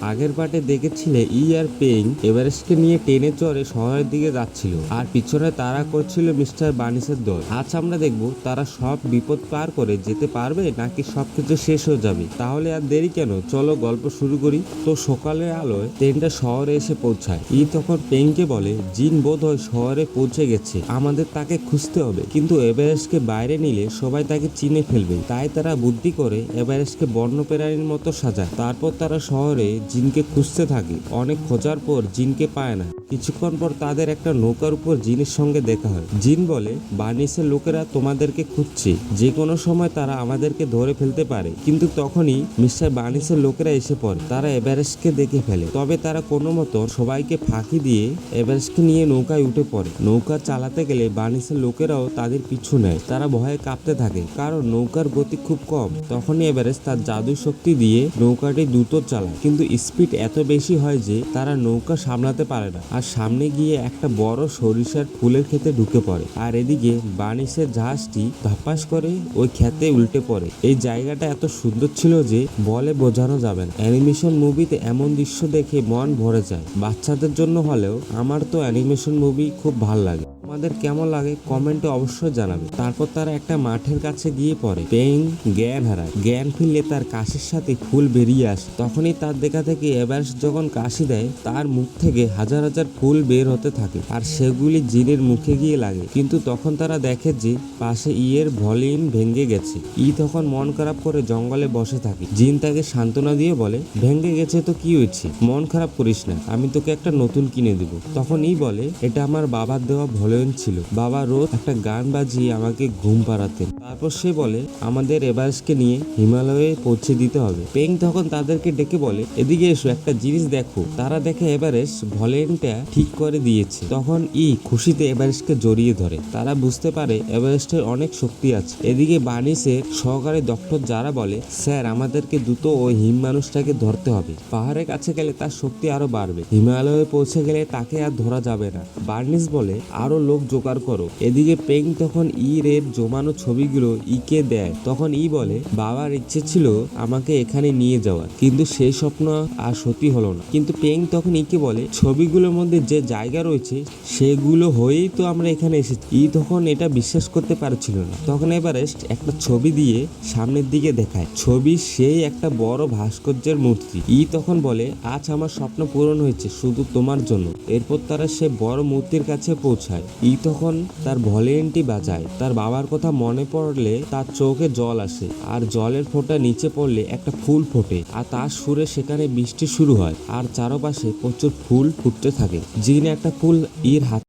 আগের পার্টে দেখেছিলে ই আর পেইং এভারেস্টকে নিয়ে টেনে চড়ে শহরের দিকে যাচ্ছিল। আর পিছনে তারা করছিল মিস্টার বানিসের দল। আজ আমরা দেখব তারা সব বিপদ পার করে যেতে পারবে নাকি সবকিছু শেষ হয়ে যাবে। তাহলে আর দেরি কেন? চলো গল্প শুরু করি। তো সকালের আলোয় ট্রেনটা শহরে এসে পৌঁছায়। ই তখন পেইংকে বলে, জিন বোধ হয় শহরে পৌঁছে গেছে। আমাদের তাকে খুঁজতে হবে। কিন্তু এভারেস্টকে বাইরে নিলে সবাই তাকে চিনে ফেলবে। তাই তারা বুদ্ধি করে এভারেস্টকে বর্ণপ্রাণীর মতো সাজায়। তারপর তারা শহরে জিনকে খুঁজতে থাকে। অনেক খোঁজার পর জিনকে পায় না। কিছুক্ষণ পর তাদের একটা নৌকার উপর জিনের সঙ্গে দেখা হয়। জিন বলে বার্নিসের লোকেরা তোমাদেরকে খুঁজছে। যে কোনো সময় তারা আমাদেরকে ধরে ফেলতে পারে। কিন্তু তখনই মিস্টার বার্নিসের লোকেরা এসে পড়ে। তারা এভারেস্টকে দেখে ফেলে। তবে তারা কোনো মতো সবাইকে ফাঁকি দিয়ে এভারেস্টকে নিয়ে নৌকায় উঠে পড়ে। নৌকা চালাতে গেলে বার্নিসের লোকেরাও তাদের পিছু নেয়। তারা ভয়ে কাঁপতে থাকে, কারণ নৌকার গতি খুব কম। তখনই এভারেস্ট তার জাদু শক্তি দিয়ে নৌকাটি দ্রুত চালায়। কিন্তু স্পিড এত বেশি হয় যে তারা নৌকা সামলাতে পারে না। আর সামনে গিয়ে একটা বড় সরিষার ফুলের ক্ষেতে ঢুকে পড়ে। আর এদিকে বানিসের জাহাজটি ধাপাস করে ওই ক্ষেতে উল্টে পড়ে। এই জায়গাটা এত সুন্দর ছিল যে বলে বোঝানো যাবে না। অ্যানিমেশন মুভিতে এমন দৃশ্য দেখে মন ভরে যায়। বাচ্চাদের জন্য হলেও আমার তো অ্যানিমেশন মুভি খুব ভালো লাগে। তোমাদের কেমন লাগে কমেন্টে অবশ্যই জানাবে তারপর তারা একটা মাঠের কাছে গিয়ে পড়ে। পেইং জ্ঞান হারায়। জ্ঞান ফিরলে তার কাশির সাথে ফুল বেরিয়ে আসে। তখনই তার দেখা থেকে এভারেস্ট যখন কাশি দেয়, তার মুখ থেকে হাজার হাজার ফুল বের হতে থাকে আর সেগুলি জিনের মুখে গিয়ে লাগে। কিন্তু তখন তারা দেখে যে পাশে ইয়ের ভলিউম ভেঙে গেছে। ই তখন মন খারাপ করে জঙ্গলে বসে থাকে। জিন তাকে সান্ত্বনা দিয়ে বলে, ভেঙে গেছে তো কি হয়েছে? মন খারাপ করিস না। আমি তোকে একটা নতুন কিনে দিব। তখন ই বলে, এটা আমার বাবার দেওয়া ভলিউম ছিল। বাবা রোজ একটা গান বাজিয়ে আমাকে ঘুম পাড়াতেন। তারপর সে বলে, আমাদের এভারেস্টকে নিয়ে হিমালয়ে পৌঁছে দিতে হবে। পেং তখন তাদেরকে ডেকে বলে, এদিকে এসো, একটা জিনিস দেখো। তারা দেখে এভারেস্ট ভলেনটা ঠিক করে দিয়েছে। তখন ই খুশিতে এভারেস্টকে জড়িয়ে ধরে। তারা বুঝতে পারে এভারেস্টের অনেক শক্তি আছে। এদিকে বানিসের সহকারী ডক্টর যারা বলে, স্যার, আমাদেরকে দ্রুত ওই হিম মানুষটাকে ধরতে হবে। পাহাড়ের কাছে গেলে তার শক্তি আরও বাড়বে। হিমালয়ে পৌঁছে গেলে তাকে আর ধরা যাবে না। বার্নিস বলে, আরও লোক জোগাড় করো। এদিকে পেং তখন ই রের জমানো ছবিগুলো ইকে দেয়। তখন ই বলে, বাবার ইচ্ছে ছিল আমাকে এখানে নিয়ে যাওয়ার, কিন্তু সেই স্বপ্ন আর সত্যি হলো না। কিন্তু পেং তখন ইকে বলে, ছবিগুলোর মধ্যে যে জায়গা রয়েছে, সেগুলো হয়েই তো আমরা এখানে এসেছি। ই তখন এটা বিশ্বাস করতে পারছিল না। তখন এভারেস্ট একটা ছবি দিয়ে সামনের দিকে দেখায়। ছবি সেই একটা বড় ভাস্কর্যের মূর্তি। ই তখন বলে, আজ আমার স্বপ্ন পূরণ হয়েছে শুধু তোমার জন্য। এরপর তারা সে বড় মূর্তির কাছে পৌঁছায়। তখন তার ভলিউমটি বাজায়। তার বাবার কথা মনে পড়লে তার চোখে জল আসে আর জলের ফোঁটা নিচে পড়লে একটা ফুল ফোটে আর তার সুরে সেখানে বৃষ্টি শুরু হয় আর চারপাশে প্রচুর ফুল ফুটতে থাকে। যিনি একটা ফুল ইর হাত